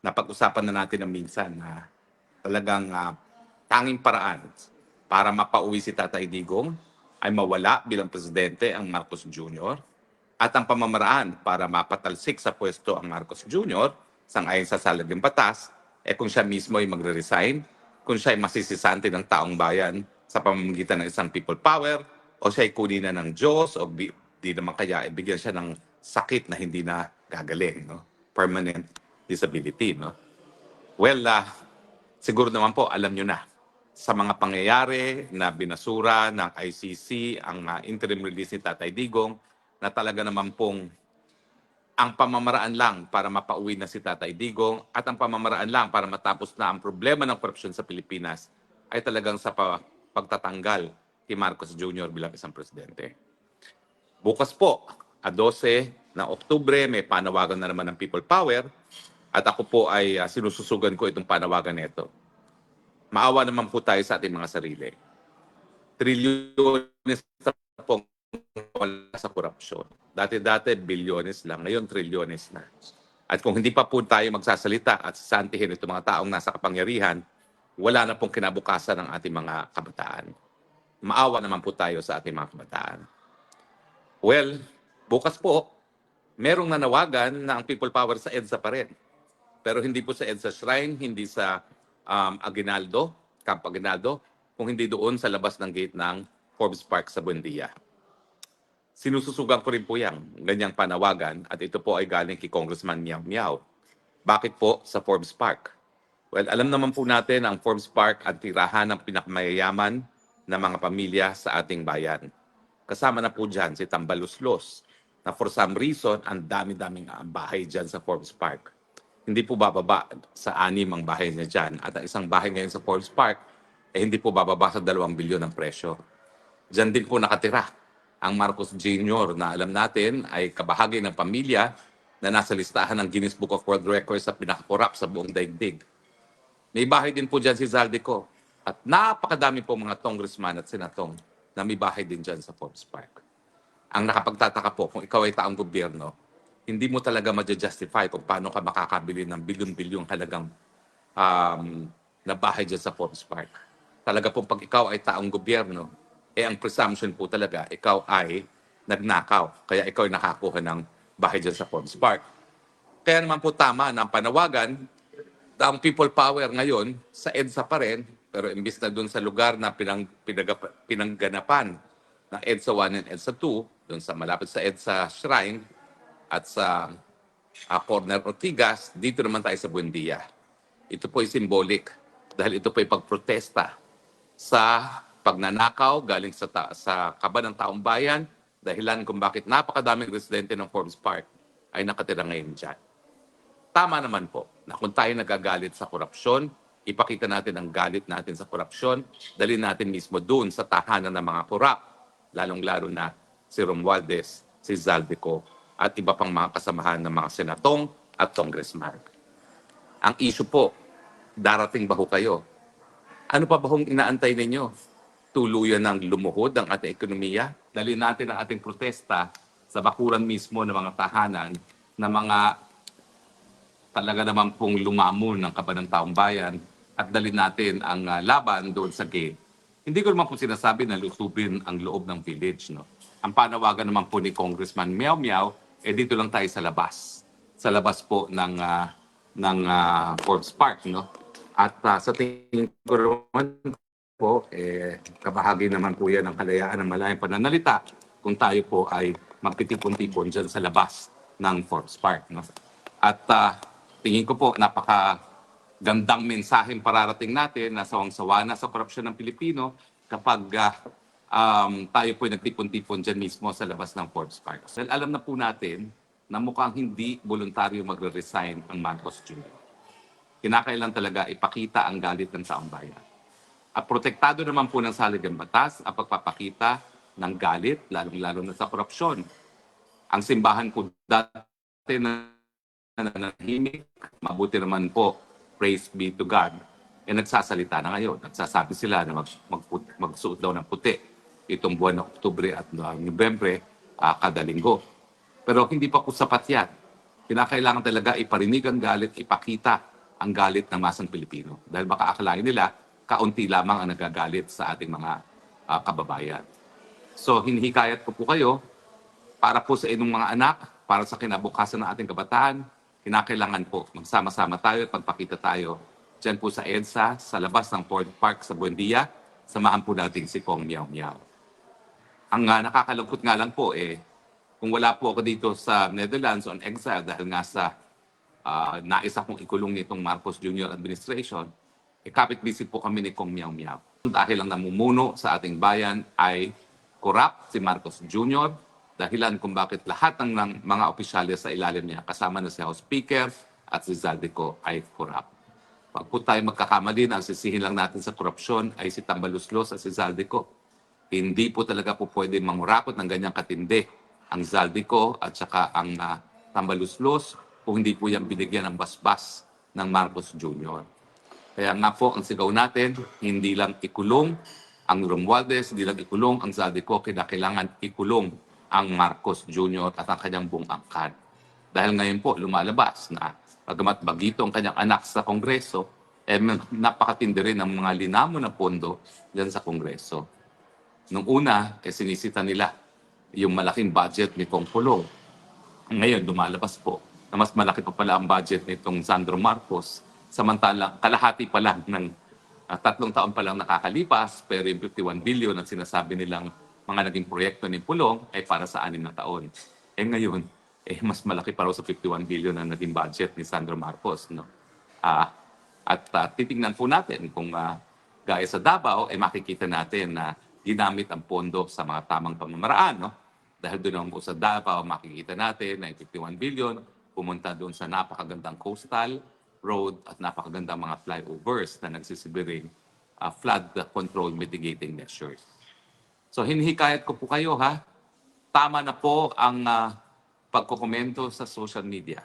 napag-usapan na natin ng minsan na talagang ah, tanging paraan para mapauwi si Tatay Digong ay mawala bilang presidente ang Marcos Jr. at ang pamamaraan para mapatalsik sa pwesto ang Marcos Jr. sangayon sa salagang batas eh kung siya mismo ay magre-resign, kung siya ay masisisante ng taong bayan sa pamamagitan ng isang people power o siya ay kunin na ng Diyos o di, naman kaya ibigyan siya ng sakit na hindi na gagaling, no? permanent disability. No? Well, ah, siguro naman po, alam nyo na, sa mga pangyayari na binasura ng ICC ang ah, interim release ni Tatay Digong, na talaga naman pong ang pamamaraan lang para mapauwi na si Tatay Digong at ang pamamaraan lang para matapos na ang problema ng korupsyon sa Pilipinas ay talagang sa pa- pagtatanggal kay Marcos Jr. bilang isang presidente. Bukas po, a 12 na Oktubre, may panawagan na naman ng People Power at ako po ay ah, sinususugan ko itong panawagan nito. Maawa naman po tayo sa ating mga sarili. Trilyones na po wala sa korupsyon. Dati-dati, bilyones lang. Ngayon, trilyones na. At kung hindi pa po tayo magsasalita at sasantihin itong mga taong nasa kapangyarihan, wala na pong kinabukasan ng ating mga kabataan. Maawa naman po tayo sa ating mga kabataan. Well, bukas po, merong nanawagan na ang people power sa EDSA pa rin. Pero hindi po sa EDSA Shrine, hindi sa um, Aguinaldo, Camp Aguinaldo, kung hindi doon sa labas ng gate ng Forbes Park sa Buendia. Sinususugan ko rin po yan, ganyang panawagan, at ito po ay galing kay Congressman Miao Miao. Bakit po sa Forbes Park? Well, alam naman po natin ang Forbes Park ang tirahan ng pinakamayayaman na mga pamilya sa ating bayan. Kasama na po dyan si Tambaluslos, na for some reason, ang dami-daming ah, bahay dyan sa Forbes Park. Hindi po bababa sa anim ang bahay niya dyan. At ang isang bahay ngayon sa Forbes Park, eh hindi po bababa sa dalawang bilyon ang presyo. Diyan din po nakatira ang Marcos Jr. na alam natin ay kabahagi ng pamilya na nasa listahan ng Guinness Book of World Records sa pinakakorap sa buong daigdig. May bahay din po dyan si Zaldico. At napakadami po mga congressman at senatong na may bahay din dyan sa Forbes Park. Ang nakapagtataka po, kung ikaw ay taong gobyerno, hindi mo talaga ma-justify kung paano ka makakabili ng bilyon-bilyong halagang um, na bahay dyan sa Forbes Park. Talaga po pag ikaw ay taong gobyerno, eh ang presumption po talaga, ikaw ay nagnakaw. Kaya ikaw ay nakakuha ng bahay dyan sa Forbes Park. Kaya naman po tama na ang panawagan, ang people power ngayon sa EDSA pa rin, pero imbis na doon sa lugar na pinang, pinag, pinangganapan ng EDSA 1 and EDSA 2, doon sa malapit sa EDSA Shrine at sa ah, corner Ortigas, dito naman tayo sa Buendia. Ito po ay symbolic dahil ito po ay pagprotesta sa pagnanakaw galing sa, ta- sa kaba ng taong bayan, dahilan kung bakit napakadaming residente ng Forbes Park ay nakatira ngayon dyan. Tama naman po na kung tayo nagagalit sa korupsyon, ipakita natin ang galit natin sa korupsyon, dalhin natin mismo doon sa tahanan ng mga korap, lalong-lalo na si Romualdez, si Zaldico, at iba pang mga kasamahan ng mga senatong at congressman. Ang issue po, darating ba ho kayo? Ano pa ba hong inaantay ninyo? Tuluyan ng lumuhod ang ating ekonomiya? Dali natin ang ating protesta sa bakuran mismo ng mga tahanan na mga talaga naman pong lumamon ng kaban ng taong bayan at dalhin natin ang ah, laban doon sa gate. Hindi ko naman po sinasabi na lusubin ang loob ng village. No? Ang panawagan naman po ni Congressman Miao Miao, eh dito lang tayo sa labas. Sa labas po ng, ah, ng ah, Forbes Park. No? At ah, sa tingin ko naman po, eh, kabahagi naman po yan ng kalayaan ng malayang pananalita kung tayo po ay magtitipon-tipon dyan sa labas ng Forbes Park. No? At ah, tingin ko po, napaka gandang mensaheng pararating natin na sawang-sawa na sa korupsyon ng Pilipino kapag ah, um, tayo po nagtipon-tipon dyan mismo sa labas ng Forbes Park. Dahil alam na po natin na mukhang hindi voluntaryo magre-resign ang Marcos Jr. Kinakailan talaga ipakita ang galit ng taong bayan. At protektado naman po ng saligang batas ang pagpapakita ng galit, lalong-lalo na sa korupsyon. Ang simbahan po dati na nananahimik, mabuti naman po, praise be to God, eh nagsasalita na ngayon. Nagsasabi sila na mag, mag, magsuot daw ng puti itong buwan ng Oktubre at uh, Nobyembre ah, kada linggo. Pero hindi pa po sapat yan. kinakailangan talaga iparinig ang galit, ipakita ang galit ng masang Pilipino. Dahil baka akalain nila, kaunti lamang ang nagagalit sa ating mga ah, kababayan. So, hinihikayat ko po kayo para po sa inyong mga anak, para sa kinabukasan ng ating kabataan, kinakailangan po magsama-sama tayo at magpakita tayo dyan po sa EDSA, sa labas ng Ford Park sa Buendia, samahan po natin si Kong Miao Miao. Ang uh, nakakalungkot nga lang po eh, kung wala po ako dito sa Netherlands on exile dahil nga sa uh, nais akong ikulong nitong Marcos Jr. administration, eh kapit-visit po kami ni Kong Miao Miao. Dahil ang namumuno sa ating bayan ay corrupt si Marcos Jr. Dahilan kung bakit lahat ng, mga opisyales sa ilalim niya, kasama na si House Speaker at si Zaldico ay corrupt. Pag po tayo magkakamali na ang sisihin lang natin sa korupsyon ay si Tambaluslos at si Zaldico. Hindi po talaga po pwede mangurakot ng ganyang katindi ang Zaldico at saka ang uh, Tambaluslos kung hindi po yan binigyan ng basbas ng Marcos Jr. Kaya nga po ang sigaw natin, hindi lang ikulong ang Romualdez, hindi lang ikulong ang Zaldico, kinakailangan ikulong ang Marcos Jr. at ang kanyang buong angkan. Dahil ngayon po lumalabas na pagamat bagito ang kanyang anak sa Kongreso, eh napakatindi rin ang mga linamo na pondo dyan sa Kongreso. Nung una, eh sinisita nila yung malaking budget ni Kong Pulong. Ngayon, lumalabas po na mas malaki pa pala ang budget nitong Sandro Marcos. Samantalang kalahati pa lang ng uh, tatlong taon pa lang nakakalipas, pero yung 51 billion at sinasabi nilang mga naging proyekto ni Pulong ay para sa anim na taon. Eh ngayon, eh mas malaki pa raw sa 51 billion ang naging budget ni Sandro Marcos. No? Ah, at uh, titingnan po natin kung uh, gaya sa Davao, eh makikita natin na ginamit ang pondo sa mga tamang pamamaraan. No? Dahil doon po sa Davao, makikita natin na yung 51 billion pumunta doon sa napakagandang coastal road at napakagandang mga flyovers na nagsisibiring uh, flood control mitigating measures. So hinihikayat ko po kayo ha, tama na po ang uh, pagkukomento sa social media.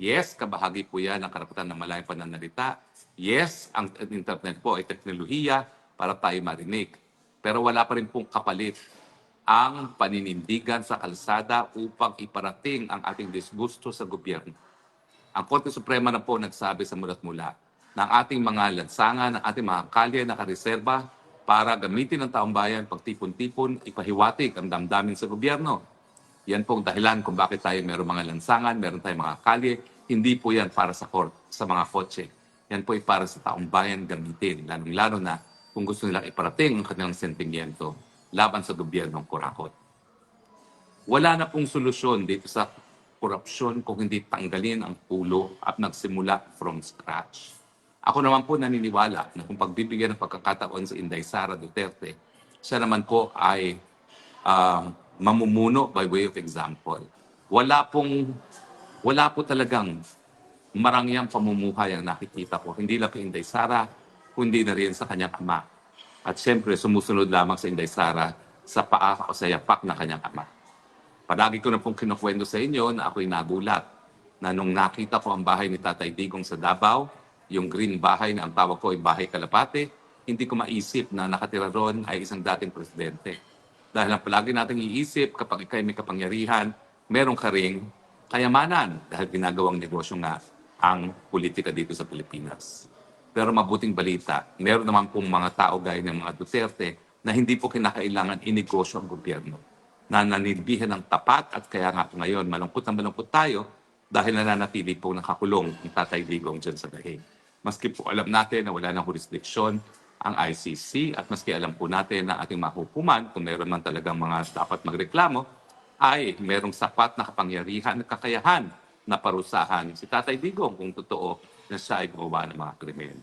Yes, kabahagi po yan ng karapatan ng malayang pananalita. Yes, ang internet po ay teknolohiya para tayo marinig. Pero wala pa rin pong kapalit ang paninindigan sa kalsada upang iparating ang ating disgusto sa gobyerno. Ang Korte Suprema na po nagsabi sa mulat mula ng ating mga lansangan, ng ating mga kalye na kareserba para gamitin ng taong bayan pagtipon-tipon, ipahiwatig ang damdamin sa gobyerno. Yan pong dahilan kung bakit tayo meron mga lansangan, meron tayong mga kalye. Hindi po yan para sa court, sa mga kotse. Yan po ay para sa taong bayan gamitin, lalong-lalo na kung gusto nilang iparating ang kanilang sentimiento laban sa gobyernong kurakot. Wala na pong solusyon dito sa korupsyon kung hindi tanggalin ang pulo at nagsimula from scratch. Ako naman po naniniwala na kung pagbibigyan ng pagkakataon sa Inday Sara Duterte, siya naman po ay uh, mamumuno by way of example. Wala pong, wala po talagang marangyang pamumuhay ang nakikita ko. Hindi lang kay Inday Sara, kundi na rin sa kanyang ama. At siyempre, sumusunod lamang sa Inday Sara sa paa o sa yapak na kanyang ama. Palagi ko na pong kinukwento sa inyo na ako'y nagulat na nung nakita ko ang bahay ni Tatay Digong sa Davao, yung green bahay na ang tawag ko ay bahay Kalapate, hindi ko maisip na nakatira ron ay isang dating presidente. Dahil ang palagi nating iisip kapag ikay may kapangyarihan, meron ka ring kayamanan dahil ginagawang negosyo nga ang politika dito sa Pilipinas. Pero mabuting balita, meron naman pong mga tao gaya ng mga Duterte na hindi po kinakailangan inegosyo ang gobyerno na nanilbihan ng tapat at kaya nga po ngayon malungkot na malungkot tayo dahil nananatili po nakakulong ang Tatay Digong dyan sa Dahig. Maski po alam natin na wala ng jurisdiksyon ang ICC at maski alam po natin na ating mahukuman kung meron man talagang mga dapat magreklamo ay merong sapat na kapangyarihan at kakayahan na parusahan si Tatay Digong kung totoo na siya ay gumawa ng mga krimen.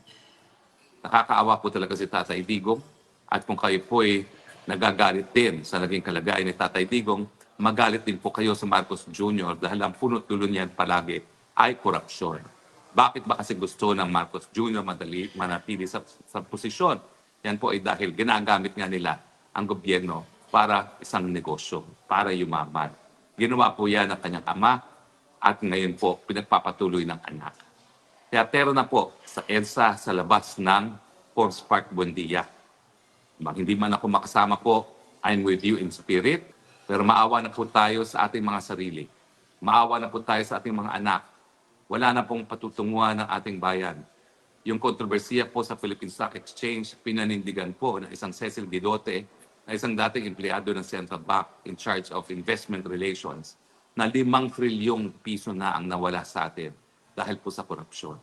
Nakakaawa po talaga si Tatay Digong at kung kayo po ay nagagalit din sa naging kalagayan ni Tatay Digong, magalit din po kayo sa Marcos Jr. dahil ang punot dulo niyan palagi ay korupsyon. Bakit ba kasi gusto ng Marcos Jr. madali manatili sa, sa posisyon? Yan po ay dahil ginagamit nga nila ang gobyerno para isang negosyo, para yumaman. Ginawa po yan ng kanyang ama at ngayon po pinagpapatuloy ng anak. Kaya pero na po sa EDSA sa labas ng Forbes Park Buendia. Hindi man ako makasama po, I'm with you in spirit, pero maawa na po tayo sa ating mga sarili. Maawa na po tayo sa ating mga anak. Wala na pong patutunguhan ng ating bayan. Yung kontrobersiya po sa Philippine Stock Exchange, pinanindigan po ng isang Cecil Guidote, na isang dating empleyado ng Central Bank in charge of investment relations, na limang trilyong piso na ang nawala sa atin dahil po sa korupsyon.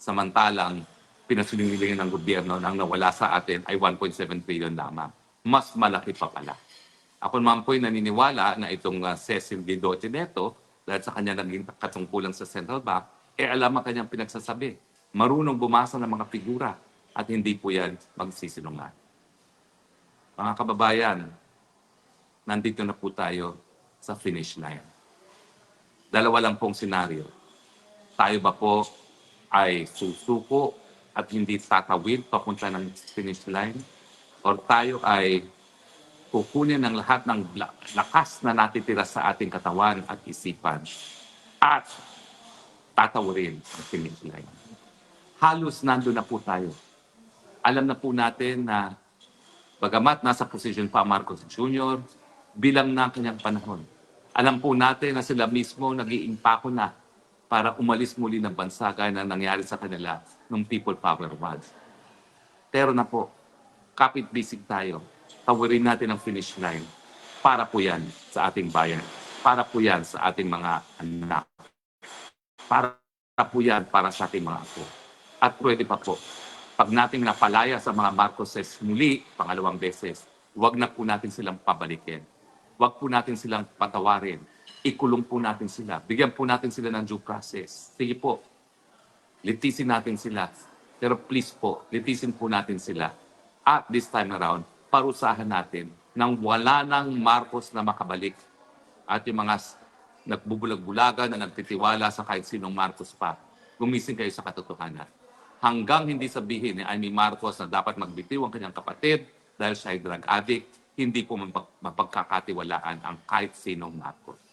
Samantalang, pinasulingilingan ng gobyerno na nawala sa atin ay 1.7 trillion lamang. Mas malaki pa pala. Ako naman po'y naniniwala na itong uh, Cecil Guidote Neto, dahil sa kanya naging katungkulan sa Central Bank, eh alam ang kanyang pinagsasabi. Marunong bumasa ng mga figura at hindi po yan magsisinungaling. Mga kababayan, nandito na po tayo sa finish line. Dalawa lang pong senaryo. Tayo ba po ay susuko at hindi tatawid papunta ng finish line? Or tayo ay kukunin ng lahat ng la- lakas na natitira sa ating katawan at isipan at tatawarin ang finish line. Halos nando na po tayo. Alam na po natin na bagamat nasa position pa Marcos Jr., bilang na ang kanyang panahon. Alam po natin na sila mismo nag-iimpako na para umalis muli ng bansa gaya na nangyari sa kanila nung People Power was. Pero na po, kapit-bisig tayo. Tawirin natin ang finish line. Para po yan sa ating bayan. Para po yan sa ating mga anak. Para po yan para sa ating mga apo. At pwede pa po, pag nating napalaya sa mga Marcoses muli, pangalawang beses, huwag na po natin silang pabalikin. Huwag po natin silang patawarin. Ikulong po natin sila. Bigyan po natin sila ng due process. Sige po, litisin natin sila. Pero please po, litisin po natin sila. At this time around, parusahan natin nang wala ng Marcos na makabalik. At yung mga nagbubulag-bulagan na nagtitiwala sa kahit sinong Marcos pa, gumising kayo sa katotohanan. Hanggang hindi sabihin ni Amy Marcos na dapat magbitiw ang kanyang kapatid dahil siya ay drug addict, hindi po mapag- mapagkakatiwalaan ang kahit sinong Marcos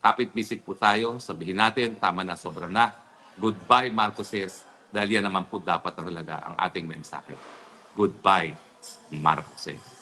kapit-bisig po tayo, sabihin natin, tama na, sobra na. Goodbye, Marcoses, dahil yan naman po dapat talaga ang ating mensahe. Goodbye, Marcoses.